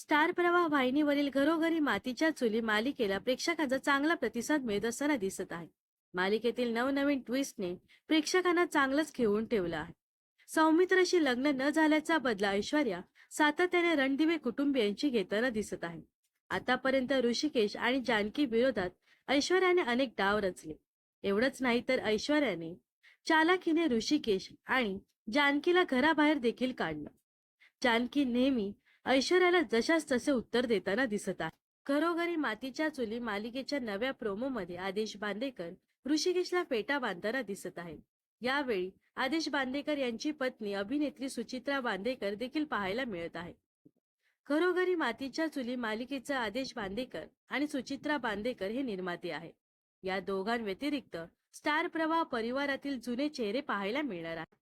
Star प्रवाह वाहिनीवरील घरोघरी मातीच्या चुली मालिकेला प्रेक्षकांचा चांगला प्रतिसाद मिळत असताना दिसत आहे. मालिकेतील नवनवीन ट्विस्टने प्रेक्षकांना चांगलंच घेऊन ठेवलं आहे. सौमित्राशी लग्न न झाल्याचा बदला ऐश्वर्या सातत्याने रणदिवे कुटुंबियांची घेताना दिसत आहे. आतापर्यंत ऋषिकेश आणि जानकी विरोधात ऐश्वर्याने अनेक डाव रचले. एवढंच नाही तर ऐश्वर्याने चालाकीने ऋषिकेश आणि जानकीला घराबाहेर देखील काढलं. जानकी नेहमी ऐश्वर्याला जशास तसे उत्तर देताना दिसत आहे. घरोघरी मातीच्या चुली मालिकेच्या नव्या प्रोमो मध्ये आदेश बांदेकर ऋषिकेशला फेटा बांधताना दिसत आहे यावेळी आदेश बांदेकर यांची पत्नी अभिनेत्री सुचित्रा बांदेकर देखील पाहायला मिळत आहे घरोघरी मातीच्या चुली मालिकेचा आदेश बांदेकर आणि सुचित्रा बांदेकर हे निर्माते आहेत. या दोघांव्यतिरिक्त स्टार प्रवाह परिवारातील जुने चेहरे पाहायला मिळणार आहेत.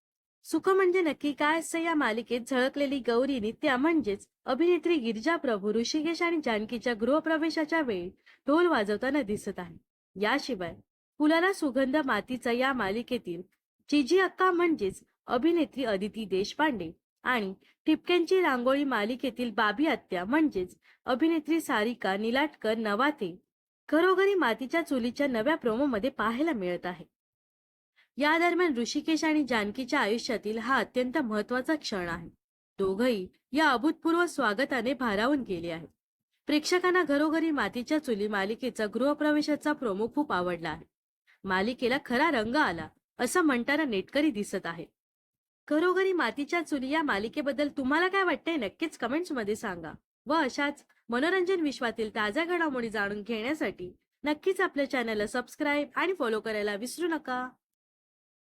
सुख म्हणजे नक्की काय असं या मालिकेत झळकलेली गौरी नित्या म्हणजेच अभिनेत्री गिरिजा प्रभू ऋषिकेश आणि जानकीच्या गृहप्रवेशाच्या वेळी ढोल वाजवताना दिसत आहे. याशिवाय फुलाला सुगंध मातीचा या मालिकेतील चिजी अक्का म्हणजेच अभिनेत्री अदिती देशपांडे आणि ठिपक्यांची रांगोळी मालिकेतील बाबी आत्या म्हणजेच अभिनेत्री सारिका निलाटकर नवाते घरोघरी मातीच्या चुलीच्या नव्या प्रोमोमध्ये पाहायला मिळत आहे. या दरम्यान ऋषिकेश आणि जानकीच्या आयुष्यातील हा अत्यंत महत्त्वाचा क्षण आहे. दोघही या अभूतपूर्व स्वागताने भारावून गेले आहेत. प्रेक्षकांना घरोघरी मातीच्या चुली मालिकेचा गृहप्रवेशाचा प्रोमो खूप आवडला आहे. मालिकेला खरा रंग आला असं म्हणताना नेटकरी दिसत आहे. घरोघरी मातीच्या चुली या मालिकेबद्दल तुम्हाला काय वाटतंय नक्कीच कमेंट्समध्ये सांगा व अशाच मनोरंजन विश्वातील ताज्या घडामोडी जाणून घेण्यासाठी नक्कीच आपल्या चॅनलला सबस्क्राईब आणि फॉलो करायला विसरू नका.